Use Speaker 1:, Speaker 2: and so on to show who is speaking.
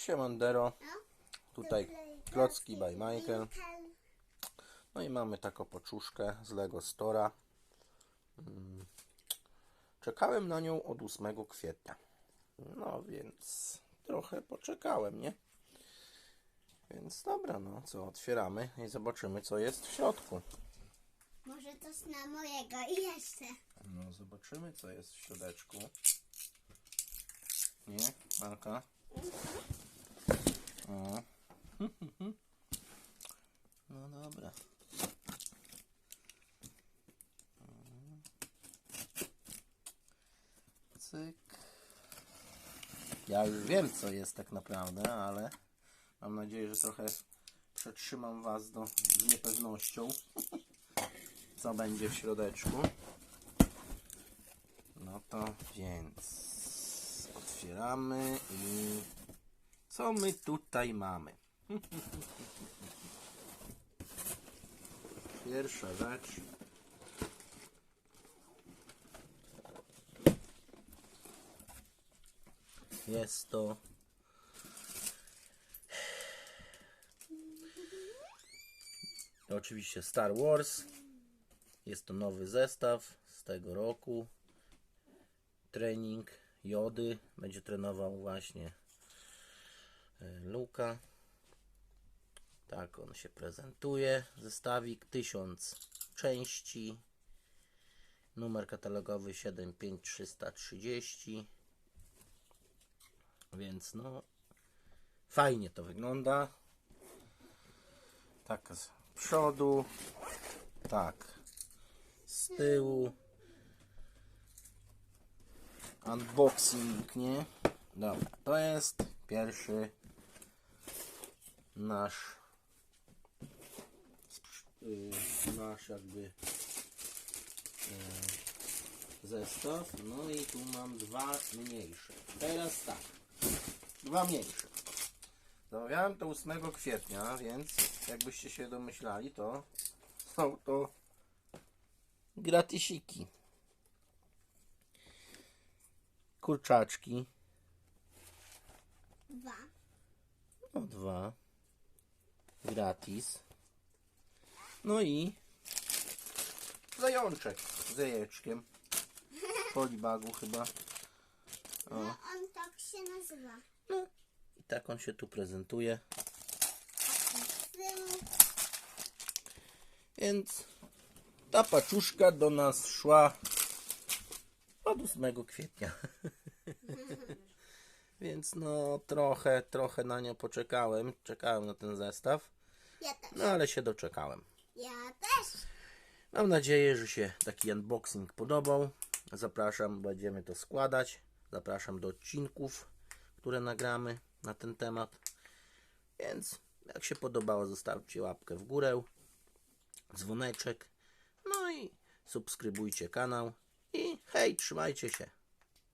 Speaker 1: Siemandero. Tutaj klocki by Michael. No i mamy taką poczuszkę z Lego Stora. Mm. Czekałem na nią od 8 kwietnia. No więc trochę poczekałem, nie? Więc dobra, no co, otwieramy i zobaczymy co jest w środku.
Speaker 2: Może to na mojego i jeszcze.
Speaker 1: No zobaczymy co jest w środeczku. Nie, Marka? O. No dobra. Cyk. Ja już wiem co jest tak naprawdę, ale mam nadzieję, że trochę przetrzymam Was do, z niepewnością, co będzie w środeczku. No to więc otwieramy i co my tutaj mamy? Pierwsza rzecz. Jest to oczywiście Star Wars. Jest to nowy zestaw z tego roku. Trening Jody. Będzie trenował właśnie Luka. Tak on się prezentuje. Zestawik 1000 części. Numer katalogowy 75330. Więc no fajnie to wygląda. Tak z przodu. Tak. Z tyłu. Unboxing, nie? Dobra, to jest pierwszy nasz y, nasz jakby y, zestaw. No i tu mam dwa mniejsze. Teraz tak. Dwa mniejsze. Zamawiałem to 8 kwietnia, więc jakbyście się domyślali, to są to gratisiki. Kurczaczki.
Speaker 2: Dwa.
Speaker 1: No dwa. Gratis. No i zajączek z jajeczkiem. Polibagu chyba.
Speaker 2: No on tak się nazywa.
Speaker 1: No i tak on się tu prezentuje. Więc ta paczuszka do nas szła od 8 kwietnia. Więc no trochę, trochę na nią poczekałem. Czekałem na ten zestaw.
Speaker 2: Ja też.
Speaker 1: No ale się doczekałem.
Speaker 2: Ja też.
Speaker 1: Mam nadzieję, że się taki unboxing podobał. Zapraszam, będziemy to składać. Zapraszam do odcinków, które nagramy na ten temat. Więc jak się podobało, zostawcie łapkę w górę, dzwoneczek, no i subskrybujcie kanał. I hej, trzymajcie się.